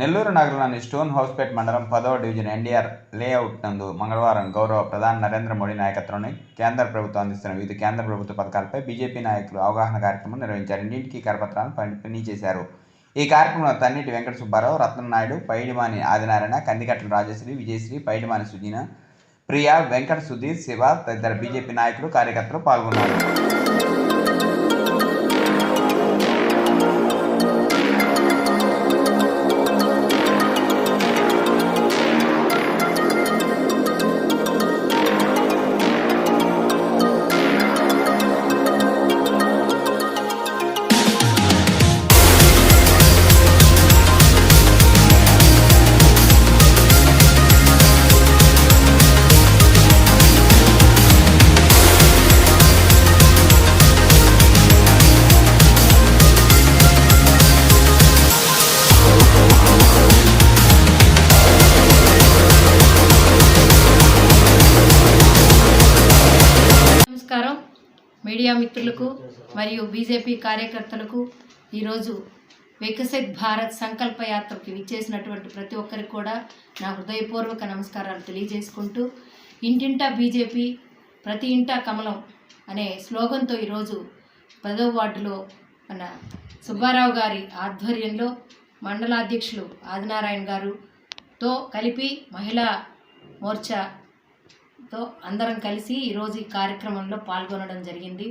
నెల్లూరు నగరంలోని స్టోన్ హౌస్పేట్ మండలం పదవ డివిజన్ ఎన్డీఆర్ లేఅవుట్ నందు మంగళవారం గౌరవ ప్రధాని నరేంద్ర మోడీ నాయకత్వంలోని కేంద్ర ప్రభుత్వం అందిస్తున్న వివిధ కేంద్ర ప్రభుత్వ పథకాలపై బీజేపీ నాయకులు అవగాహన కార్యక్రమం నిర్వహించారు. ఇంటింటికి కరపత్రాలను పంపిణీ చేశారు ఈ కార్యక్రమంలో తన్నిటి వెంకట సుబ్బారావు రత్ననాయుడు పైడిమాని ఆదినారాయణ కందికట్ల రాజశ్రీ విజయశ్రీ పైడిమాని సుజీన ప్రియా వెంకట సుధీర్ శివ తదితర బీజేపీ నాయకులు కార్యకర్తలు పాల్గొన్నారు. మీడియా మిత్రులకు మరియు బీజేపీ కార్యకర్తలకు ఈరోజు వికసిత్ భారత్ సంకల్ప యాత్రకి విచ్చేసినటువంటి ప్రతి ఒక్కరికి కూడా నా హృదయపూర్వక నమస్కారాలు తెలియజేసుకుంటూ ఇంటింటా బీజేపీ ప్రతి ఇంటా కమలం అనే స్లోగన్తో ఈరోజు పదవ వార్డులో మన సుబ్బారావు గారి ఆధ్వర్యంలో మండలాధ్యక్షులు ఆదినారాయణ గారుతో కలిపి మహిళా మోర్చా తో అందరం కలిసి ఈరోజు ఈ కార్యక్రమంలో పాల్గొనడం జరిగింది.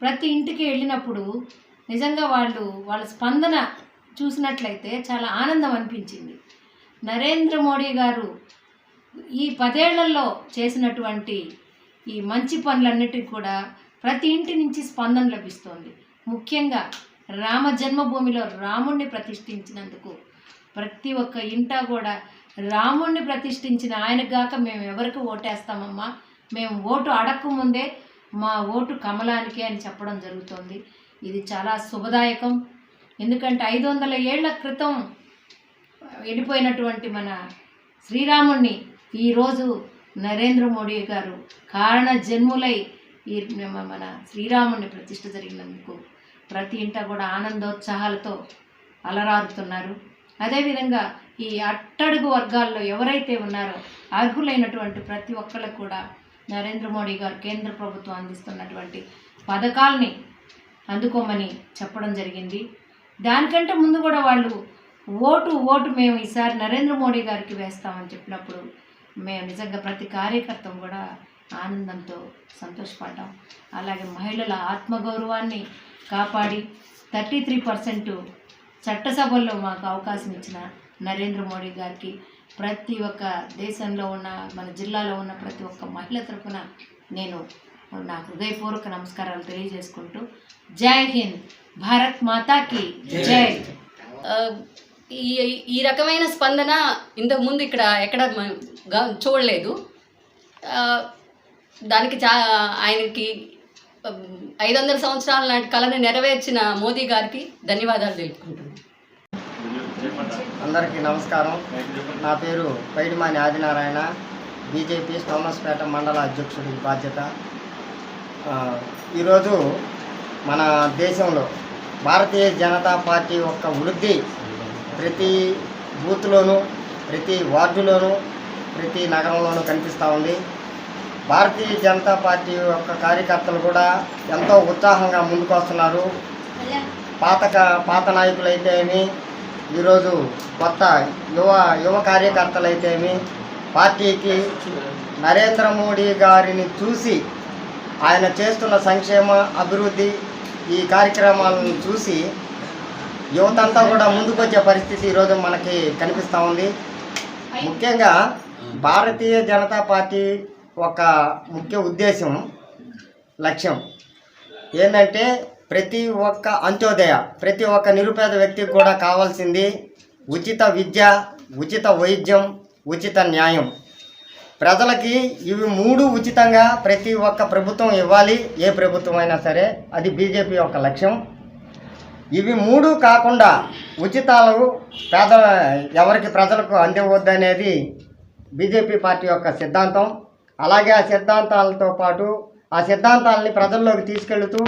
ప్రతి ఇంటికి వెళ్ళినప్పుడు నిజంగా వాళ్ళు వాళ్ళ స్పందన చూసినట్లయితే చాలా ఆనందం అనిపించింది. నరేంద్ర మోడీ గారు ఈ పదేళ్ళలో చేసినటువంటి ఈ మంచి పనులన్నిటికీ కూడా ప్రతి ఇంటి నుంచి స్పందన లభిస్తోంది. ముఖ్యంగా రామ జన్మభూమిలో రాముణ్ణి ప్రతిష్ఠించినందుకు ప్రతి ఒక్క ఇంట కూడా రాముణ్ణి ప్రతిష్ఠించిన ఆయన గాక మేము ఎవరికి ఓటేస్తామమ్మా? మేము ఓటు అడక్కముందే మా ఓటు కమలానికి అని చెప్పడం జరుగుతోంది. ఇది చాలా శుభదాయకం. ఎందుకంటే ఐదు వందల ఏళ్ళ క్రితం వెళ్ళిపోయినటువంటి మన శ్రీరాముణ్ణి ఈరోజు నరేంద్ర మోడీ గారు కారణ జన్ములై ఈ మన శ్రీరాముణ్ణి ప్రతిష్ఠ జరిగినందుకు ప్రతి ఇంట కూడా ఆనందోత్సాహాలతో అలరారుతున్నారు. అదేవిధంగా ఈ అట్టడుగు వర్గాల్లో ఎవరైతే ఉన్నారో అర్హులైనటువంటి ప్రతి ఒక్కరికి కూడా నరేంద్ర మోడీ గారు కేంద్ర ప్రభుత్వం అందిస్తున్నటువంటి పథకాల్ని అందుకోమని చెప్పడం జరిగింది. దానికంటే ముందు కూడా వాళ్ళు ఓటు ఓటు మేము ఈసారి నరేంద్ర మోడీ గారికి వేస్తామని చెప్పినప్పుడు మేము నిజంగా ప్రతి కార్యకర్తం కూడా ఆనందంతో సంతోషపడ్డాం. అలాగే మహిళల ఆత్మగౌరవాన్ని కాపాడి థర్టీ త్రీ పర్సెంట్ చట్టసభల్లో మాకు అవకాశం ఇచ్చిన నరేంద్ర మోడీ గారికి ప్రతి ఒక్క దేశంలో ఉన్న మన జిల్లాలో ఉన్న ప్రతి ఒక్క మహిళ తరఫున నేను నా హృదయపూర్వక నమస్కారాలు తెలియజేసుకుంటూ జై హింద్ భారత్ మాతాకి జై ఈ ఈ రకమైన స్పందన ఇంతకు ముందు ఇక్కడ ఎక్కడ చూడలేదు. ఆ, దానికి చా ఆయనకి ఐదు వందల సంవత్సరాల నాటి కళను నెరవేర్చిన మోదీ గారికి ధన్యవాదాలు తెలుపుకుంటున్నాను. అందరికీ నమస్కారం. నా పేరు పైడిమాని ఆదినారాయణ. బీజేపీ స్తోమస్పేట మండల అధ్యక్షుడి బాధ్యత. ఈరోజు మన దేశంలో భారతీయ జనతా పార్టీ యొక్క వృద్ధి ప్రతి బూత్లోనూ ప్రతి వార్డులోనూ ప్రతి నగరంలోనూ కనిపిస్తూ ఉంది. భారతీయ జనతా పార్టీ యొక్క కార్యకర్తలు కూడా ఎంతో ఉత్సాహంగా ముందుకు వస్తున్నారు పాత పాత నాయకులైతేమి ఈరోజు కొత్త యువ యువ కార్యకర్తలైతేమి పార్టీకి నరేంద్ర మోడీ గారిని చూసి ఆయన చేస్తున్న సంక్షేమ అభివృద్ధి ఈ కార్యక్రమాలను చూసి యువతంతా కూడా ముందుకొచ్చే పరిస్థితి ఈరోజు మనకి కనిపిస్తూ ఉంది. ముఖ్యంగా భారతీయ జనతా పార్టీ ఒక ముఖ్య ఉద్దేశం లక్ష్యం. ఏంటంటే ప్రతి ఒక్క అంత్యోదయ ప్రతి ఒక్క నిరుపేద వ్యక్తికి కూడా కావాల్సింది ఉచిత విద్య ఉచిత వైద్యం ఉచిత న్యాయం. ప్రజలకి ఇవి మూడు ఉచితంగా ప్రతి ఒక్క ప్రభుత్వం ఇవ్వాలి. ఏ ప్రభుత్వం అయినా సరే అది బీజేపీ యొక్క లక్ష్యం. ఇవి మూడు కాకుండా ఉచితాలు పేద ఎవరికి ప్రజలకు అందివద్దనేది బీజేపీ పార్టీ యొక్క సిద్ధాంతం. అలాగే ఆ సిద్ధాంతాలతో పాటు ఆ సిద్ధాంతాలని ప్రజల్లోకి తీసుకెళ్తూ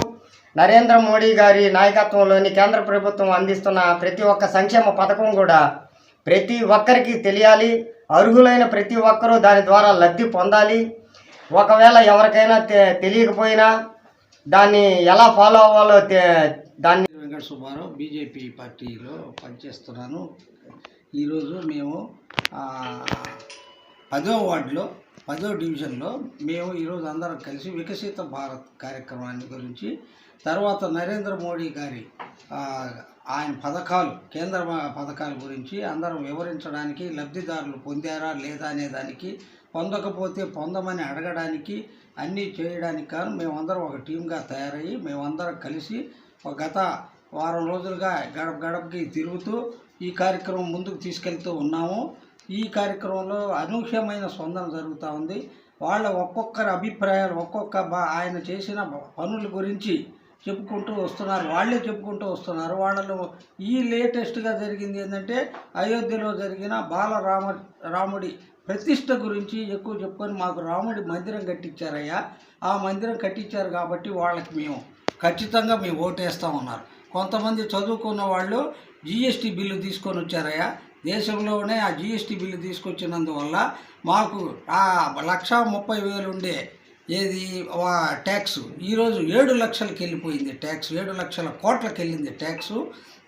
నరేంద్ర మోడీ గారి నాయకత్వంలోని కేంద్ర ప్రభుత్వం అందిస్తున్న ప్రతి ఒక్క సంక్షేమ పథకం కూడా ప్రతి ఒక్కరికి తెలియాలి. అర్హులైన ప్రతి ఒక్కరూ దాని ద్వారా లబ్ధి పొందాలి. ఒకవేళ ఎవరికైనా తె- తెలియకపోయినా దాన్ని ఎలా ఫాలో అవ్వాలో దాన్ని వెంకట సుబ్బారావు బీజేపీ పార్టీలో పనిచేస్తున్నాను. ఈరోజు మేము పదో వార్డులో పదో డివిజన్లో మేము ఈరోజు అందరం కలిసి వికసిత భారత్ కార్యక్రమాన్ని గురించి తర్వాత నరేంద్ర మోడీ గారి ఆయన పథకాలు కేంద్ర పథకాల గురించి అందరం వివరించడానికి లబ్ధిదారులు పొందారా లేదా అనే దానికి పొందకపోతే పొందమని అడగడానికి అన్నీ చేయడానికి కాను మేమందరం ఒక టీంగా తయారయ్యి మేమందరం కలిసి ఒక గత వారం రోజులుగా గడప గడపకి తిరుగుతూ ఈ కార్యక్రమం ముందుకు తీసుకెళ్తూ ఉన్నాము. ఈ కార్యక్రమంలో అనూహ్యమైన స్పందన జరుగుతూ ఉంది. వాళ్ళ ఒక్కొక్కరి అభిప్రాయాలు ఒక్కొక్క బా ఆయన చేసిన పనుల గురించి చెప్పుకుంటూ వస్తున్నారు. వాళ్ళే చెప్పుకుంటూ వస్తున్నారు. వాళ్ళలో ఈ లేటెస్ట్గా జరిగింది ఏంటంటే అయోధ్యలో జరిగిన బాలరామ రాముడి ప్రతిష్ట గురించి ఎక్కువ చెప్పుకొని మాకు రాముడి మందిరం కట్టించారయ్యా. ఆ మందిరం కట్టించారు కాబట్టి వాళ్ళకి మేము ఖచ్చితంగా మేము ఓటేస్తా ఉన్నారు. కొంతమంది చదువుకున్న వాళ్ళు జిఎస్టీ బిల్లు తీసుకొని వచ్చారయ్యా. దేశంలోనే ఆ జిఎస్టీ బిల్లు తీసుకొచ్చినందువల్ల మాకు ఆ లక్ష ముప్పై వేలు ఉండే ఏది ట్యాక్స్ ఈరోజు ఏడు లక్షలకి వెళ్ళిపోయింది ట్యాక్స్ ఏడు లక్షల కోట్లకి వెళ్ళింది ట్యాక్స్.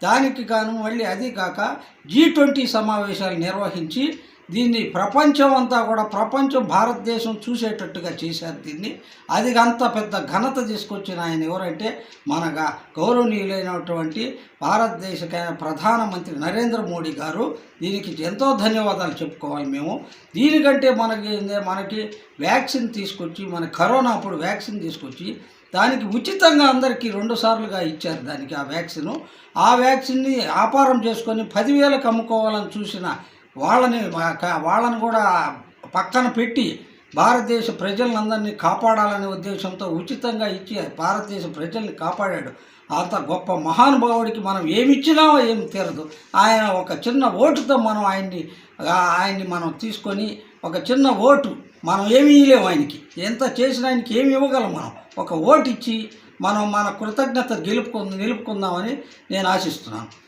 దానికి గాను మళ్ళీ అది కాక జీ ట్వంటీ సమావేశాలు నిర్వహించి దీన్ని ప్రపంచం అంతా కూడా ప్రపంచం భారతదేశం చూసేటట్టుగా చేశారు దీన్ని. అది అంత పెద్ద ఘనత తీసుకొచ్చిన ఆయన ఎవరంటే మనగా గౌరవనీయులైనటువంటి భారతదేశ ప్రధానమంత్రి నరేంద్ర మోడీ గారు. దీనికి ఎంతో ధన్యవాదాలు చెప్పుకోవాలి మేము. దీనికంటే మనకి ఏంది, మనకి వ్యాక్సిన్ తీసుకొచ్చి మన కరోనా అప్పుడు వ్యాక్సిన్ తీసుకొచ్చి దానికి ఉచితంగా అందరికీ రెండు సార్లుగా ఇచ్చారు దానికి ఆ వ్యాక్సిన్. ఆ వ్యాక్సిన్ని వ్యాపారం చేసుకొని పదివేలకు అమ్ముకోవాలని చూసిన వాళ్ళని వాళ్ళని కూడా పక్కన పెట్టి భారతదేశ ప్రజలందరినీ కాపాడాలనే ఉద్దేశంతో ఉచితంగా ఇచ్చి భారతదేశ ప్రజల్ని కాపాడాడు. అంత గొప్ప మహానుభావుడికి మనం ఏమిచ్చినా ఏం తీరదు. ఆయన ఒక చిన్న ఓటుతో మనం ఆయన్ని ఆయన్ని మనం తీసుకొని ఒక చిన్న ఓటు మనం ఏమి ఇవ్వలేము ఆయనకి. ఎంత చేసినా ఆయనకి ఏమి ఇవ్వగలం మనం. ఒక ఓటు ఇచ్చి మనం మన కృతజ్ఞత గెలుపుకు నిలుపుకుందామని నేను ఆశిస్తున్నాను.